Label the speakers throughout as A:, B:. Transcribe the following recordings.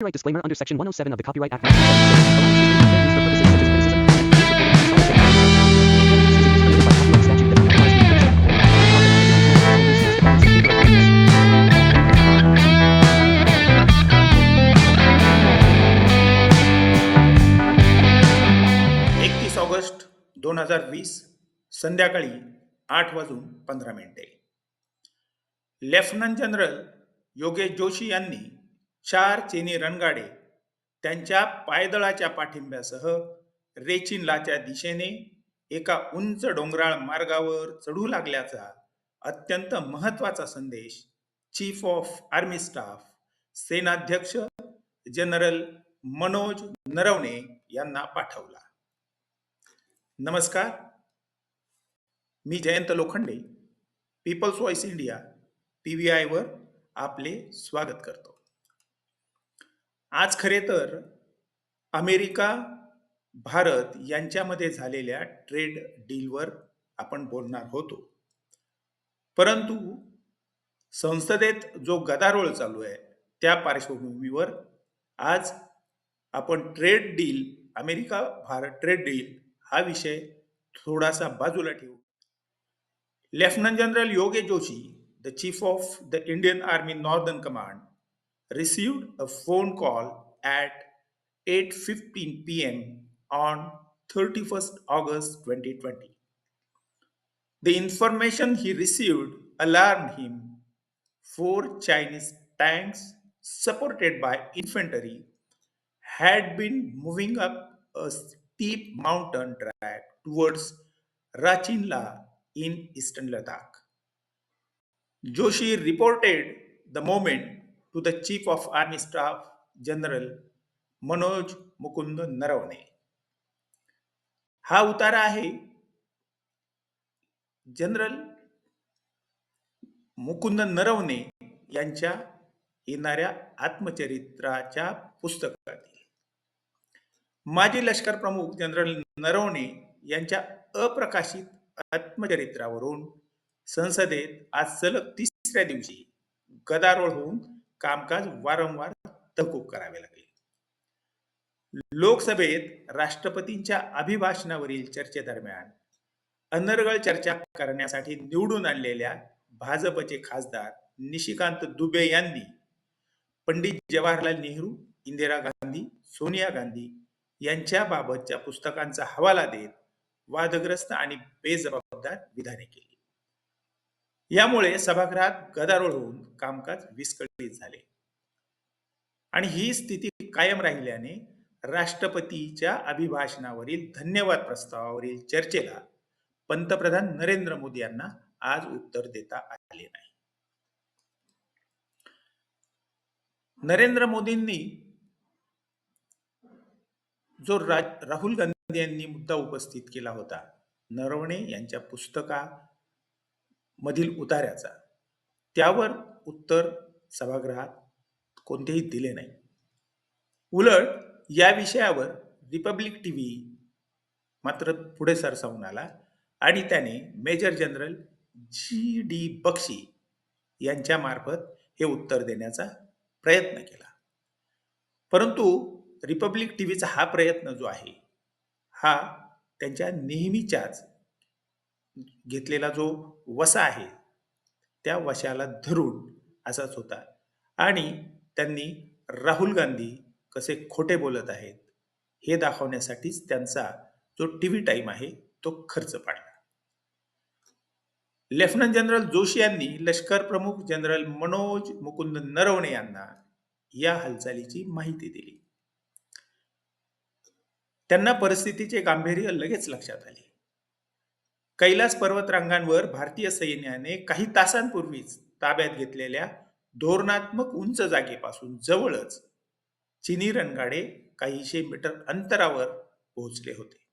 A: Copyright disclaimer under Section 107 of the Copyright Act.
B: एकतीस August दोन हजार वीस संध्याकाळी आठ वाजून पंधरा मिनिटे लेफ्टनंट जनरल योगेश जोशी यांनी चार चीनी रणगाडे त्यांच्या पायदळाच्या पाठिंब्यासह रेचिनलाच्या दिशेने एका उंच डोंगराळ मार्गावर चढू लागल्याचा अत्यंत महत्त्वाचा संदेश चीफ ऑफ आर्मी स्टाफ सेनाध्यक्ष जनरल मनोज नरवणे यांना पाठवला. नमस्कार. मी Jayant Lokhande people's voice India P V आयवर आपले स्वागत करतो. आज खरे तर अमेरिका भारत यांच्यामध्ये झालेल्या ट्रेड डीलवर आपण बोलणार होतो. परंतु संसदेत जो गदारोळ चालू आहे त्या पार्श्वभूमीवर आज आपण trade deal America Bharat trade deal हा विषय थोडासा बाजूला ठेवू. Lieutenant general Yogesh Joshi the chief of the Indian army northern command received a phone call at 8:15 p.m. on 31st August 2020. The information he received alarmed him. Four Chinese tanks, supported by infantry, had been moving up a steep mountain track towards Rachinla in eastern Ladakh. Joshi reported the moment to the Chief of Army Staff General Manoj Mukund Naravane हा उतारा आहे general Mukund Naravane यांच्या येणाऱ्या आत्मचरित्राच्या पुस्तकातील. माजी लष्कर प्रमुख general Naravane यांच्या अप्रकाशित आत्मचरित्रावरून संसदेत आज सलग तिसऱ्या दिवशी गदारोळ होऊन कामकाज वारंवार तहकूब करावे लागले. लोकसभेत राष्ट्रपतींच्या अभिभाषणावरील चर्चेदरम्यान अनर्गळ चर्चा करण्यासाठी निवडून आणलेल्या भाजपचे खासदार निशिकांत दुबे यांनी पंडित जवाहरलाल नेहरू इंदिरा गांधी सोनिया गांधी यांच्याबाबतच्या पुस्तकांचा हवाला देत वादग्रस्त आणि बेजबाबदार विधाने केली. यामुळे सभागृहात गदारोळ होऊन कामकाज विस्कळीत झाले. आणि ही स्थिती कायम राहिल्याने राष्ट्रपतीच्या अभिभाषणावरील धन्यवाद प्रस्तावावरील चर्चेला पंतप्रधान नरेंद्र मोदी यांना आज उत्तर देता आले नाही. नरेंद्र मोदींनी जो रा- राहुल गांधी यांनी मुद्दा उपस्थित केला होता नरवणे यांच्या पुस्तका मधील उतार्याचा. त्यावर उत्तर सभागृहात कोणतेही दिले नाही. उलट या विषयावर रिपब्लिक टी व्ही मात्र पुढे सरसावून आला आणि त्याने major general G D Bakshi यांच्या मार्फत हे उत्तर देण्याचा प्रयत्न केला. परंतु रिपब्लिक टी व्हीचा हा प्रयत्न जो आहे हा त्यांच्या नेहमीच्याच घेतलेला जो वसा आहे त्या वशाला धरून असाच होता. आणि त्यांनी राहुल गांधी कसे खोटे बोलत आहेत हे दाखवण्यासाठीच त्यांचा जो टी व्ही टाईम आहे तो खर्च पाडला. लेफ्टनंट जनरल जोशी यांनी लष्कर प्रमुख जनरल मनोज मुकुंद नरवणे यांना या हालचालीची माहिती दिली. त्यांना परिस्थितीचे गांभीर्य लगेच लक्षात आले. कैलास पर्वतरांगांवर भारतीय सैन्याने काही तासांपूर्वीच ताब्यात घेतलेल्या धोरणात्मक उंच जागेपासून जवळच चिनी रणगाडे काहीशे मीटर अंतरावर पोहोचले होते.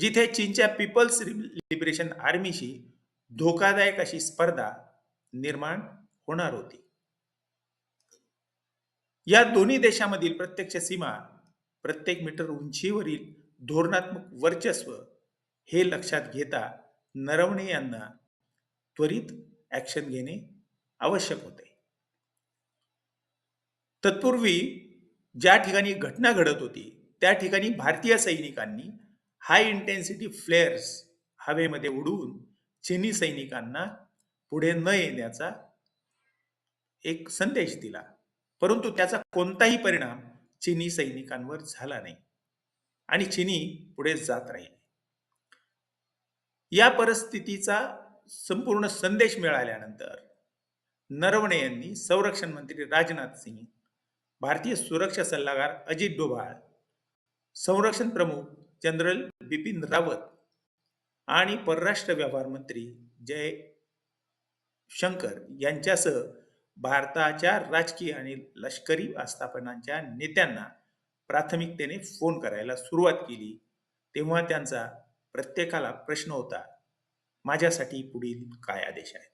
B: जिथे चीनच्या पीपल्स लिबरेशन आर्मीशी धोकादायक अशी स्पर्धा निर्माण होणार होती. या दोन्ही देशामधील प्रत्यक्ष सीमा प्रत्येक मीटर उंचीवरील धोरणात्मक वर्चस्व हे लक्षात घेता नरवणे यांना त्वरित ॲक्शन घेणे आवश्यक होते. तत्पूर्वी ज्या ठिकाणी घटना घडत होती त्या ठिकाणी भारतीय सैनिकांनी हाय इंटेन्सिटी फ्लेअर्स हवेमध्ये उडवून चिनी सैनिकांना पुढे न येण्याचा एक संदेश दिला. परंतु त्याचा कोणताही परिणाम चिनी सैनिकांवर झाला नाही आणि चिनी पुढे जात राहिले. या परिस्थितीचा संपूर्ण संदेश मिळाल्यानंतर नरवणे यांनी संरक्षण मंत्री राजनाथ सिंग भारतीय सुरक्षा सल्लागार अजित डोभाळ संरक्षण प्रमुख जनरल बिपिन रावत आणि परराष्ट्र व्यवहार मंत्री जय शंकर यांच्यासह भारताच्या राजकीय आणि लष्करी आस्थापनांच्या नेत्यांना प्राथमिकतेने फोन करायला सुरुवात केली. तेव्हा त्यांचा प्रत्येकाला प्रश्न होता माझ्यासाठी पुढील काय आदेश आहेत?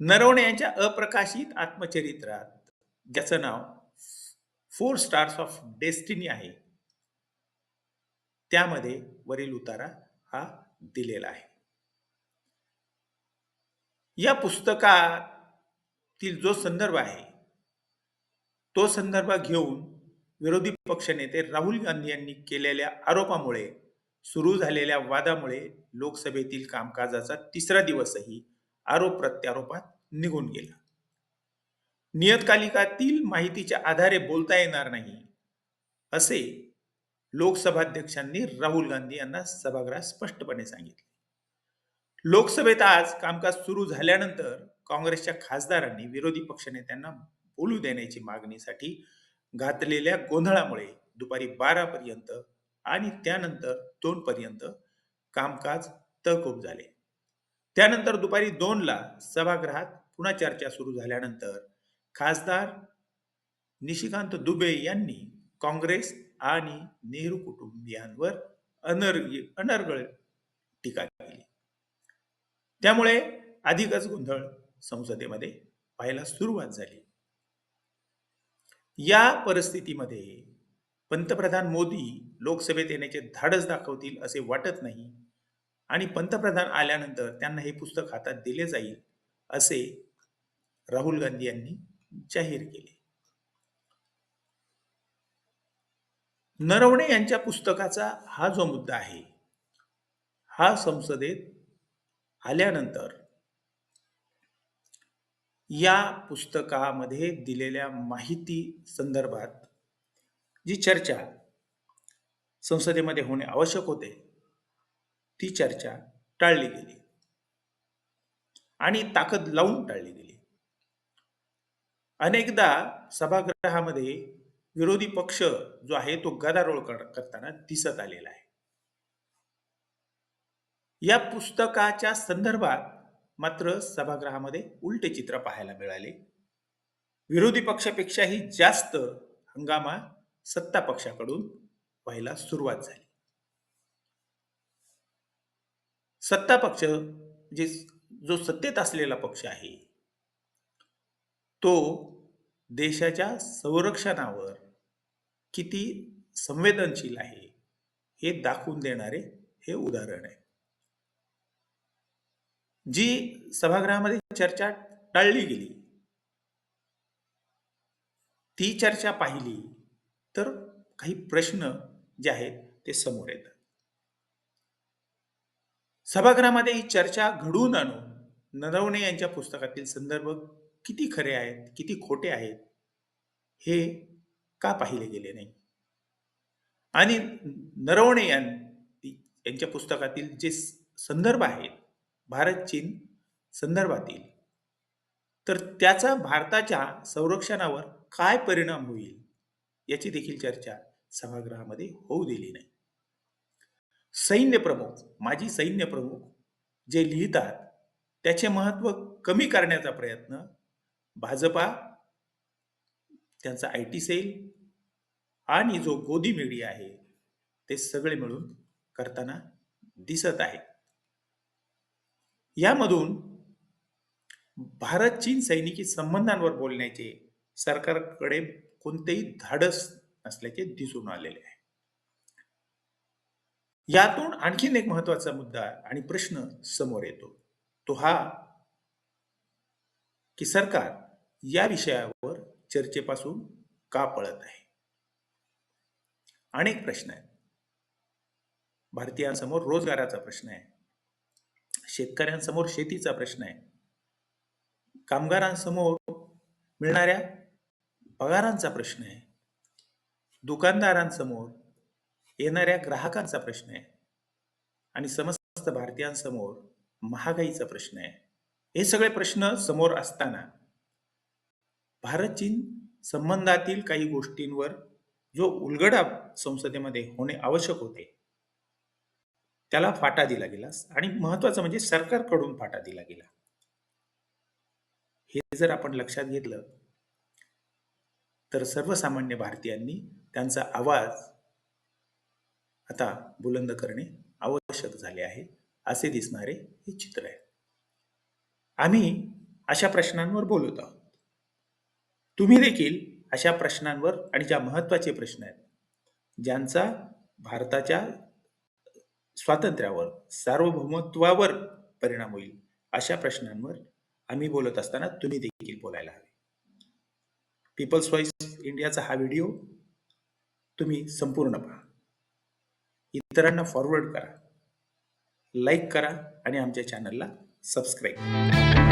B: नरवणे यांच्या अप्रकाशित आत्मचरित्रात ज्याचं नाव फोर स्टार्स ऑफ डेस्टिनी आहे त्यामध्ये वरील उतारा हा दिलेला आहे. या पुस्तकातील जो संदर्भ आहे तो संदर्भ घेऊन विरोधी पक्षनेते राहुल गांधी यांनी केलेल्या आरोपामुळे सुरू झालेल्या वादामुळे लोकसभेतील कामकाजाचा तिसरा दिवसही आरोप प्रत्यारोपात निघून गेला. नियतकालिकातील माहितीच्या आधारे बोलता येणार नाही असे लोकसभाध्यक्षांनी राहुल गांधी यांना सभागृहात स्पष्टपणे सांगितले. लोकसभेत आज कामकाज सुरू झाल्यानंतर काँग्रेसच्या खासदारांनी विरोधी पक्षनेत्यांना बोलू देण्याची मागणीसाठी घातलेल्या गोंधळामुळे दुपारी बारा पर्यंत आणि त्यानंतर दोन पर्यंत कामकाज तहकूब झाले. त्यानंतर दुपारी दोनला सभागृहात पुन्हा चर्चा सुरू झाल्यानंतर खासदार निशिकांत दुबे यांनी काँग्रेस आणि नेहरू कुटुंबियांवर अनर्ग अनर्गळ टीका केली. त्यामुळे अधिकच गोंधळ संसदेमध्ये पाहायला सुरुवात झाली. या परिस्थितीमध्ये पंतप्रधान मोदी लोकसभेत येण्याचे धाडस दाखवतील असे वाटत नाही आणि पंतप्रधान आल्यानंतर त्यांना हे पुस्तक हातात दिले जाईल असे राहुल गांधी यांनी जाहीर केले. नरवणे यांच्या पुस्तकाचा हा जो मुद्दा आहे हा संसदेत आल्यानंतर या पुस्तकामध्ये दिलेल्या माहिती संदर्भात जी चर्चा संसदेमध्ये होणे आवश्यक होते ती चर्चा टाळली गेली. आणि ताकद लावून टाळली गेली. अनेकदा सभागृहामध्ये विरोधी पक्ष जो आहे तो गदारोळ करताना दिसत आलेला आहे. या पुस्तकाच्या संदर्भात मात्र सभागृहामध्ये उलटे चित्र पाहायला मिळाले. विरोधी पक्षापेक्षाही जास्त हंगामा सत्ता पक्षाकडून व्हायला सुरुवात झाली. सत्ता पक्ष जे जो सत्तेत असलेला पक्ष आहे तो देशाच्या संरक्षणावर किती संवेदनशील आहे हे दाखवून देणारे हे उदाहरण आहे. जी सभागृहामध्ये चर्चा टाळली गेली. ती चर्चा पाहिली तर काही प्रश्न जे आहेत ते समोर येतात. सभागृहामध्ये ही चर्चा घडवून आणून नरवणे यांच्या पुस्तकातील संदर्भ किती खरे आहेत किती खोटे आहेत हे का पाहिले गेले नाही? आणि नरवणे यांच्या पुस्तकातील जे संदर्भ आहेत भारत चीन संदर्भातील. तर त्याचा भारताच्या संरक्षणावर काय परिणाम होईल? याची देखील चर्चा सभागृहामध्ये होऊ दिली नाही. सैन्य प्रमुख माजी सैन्य प्रमुख जे लिहितात त्याचे महत्त्व कमी करण्याचा प्रयत्न भाजपा त्यांचा आय टी सेल आणि जो गोदी मीडिया आहे ते सगळे मिळून करताना दिसत आहे. यामधून भारत चीन सैनिकी संबंधांवर बोलण्याचे सरकारकडे कोणतेही धाडस नसल्याचे दिसून आलेले आहे. यातून आणखीन एक महत्त्वाचा मुद्दा आणि प्रश्न समोर येतो. तो हा की सरकार या विषयावर चर्चेपासून का पळत आहे? अनेक प्रश्न आहेत. भारतीयांसमोर रोजगाराचा प्रश्न आहे. शेतकऱ्यांसमोर शेतीचा प्रश्न आहे. कामगारांसमोर मिळणाऱ्या पगारांचा प्रश्न आहे. दुकानदारांसमोर येणाऱ्या ग्राहकांचा प्रश्न आहे. आणि समस्त भारतीयांसमोर महागाईचा प्रश्न आहे. हे सगळे प्रश्न समोर असताना भारत चीन संबंधातील काही गोष्टींवर जो उलगडा संसदेमध्ये होणे आवश्यक होते त्याला फाटा दिला गेला. आणि महत्वाचं म्हणजे सरकारकडून फाटा दिला गेला. हे जर आपण लक्षात घेतलं तर सर्वसामान्य भारतीयांनी त्यांचा आवाज आता बुलंद करणे आवश्यक झाले आहे असे दिसणारे हे चित्र आहे. आम्ही अशा प्रश्नांवर बोलत आहोत. तुम्ही देखील अशा प्रश्नांवर आणि ज्या महत्त्वाचे प्रश्न आहेत ज्यांचा भारताच्या स्वातंत्र्यावर सार्वभौमत्वावर परिणाम होईल अशा प्रश्नांवर आम्ही बोलत असताना तुम्ही देखील बोलायला हवे. पीपल्स व्हॉइस इंडियाचा हा व्हिडिओ तुम्ही संपूर्ण पहा. इतरांना फॉरवर्ड करा लाईक करा आणि आमच्या चॅनलला सबस्क्राईब करा.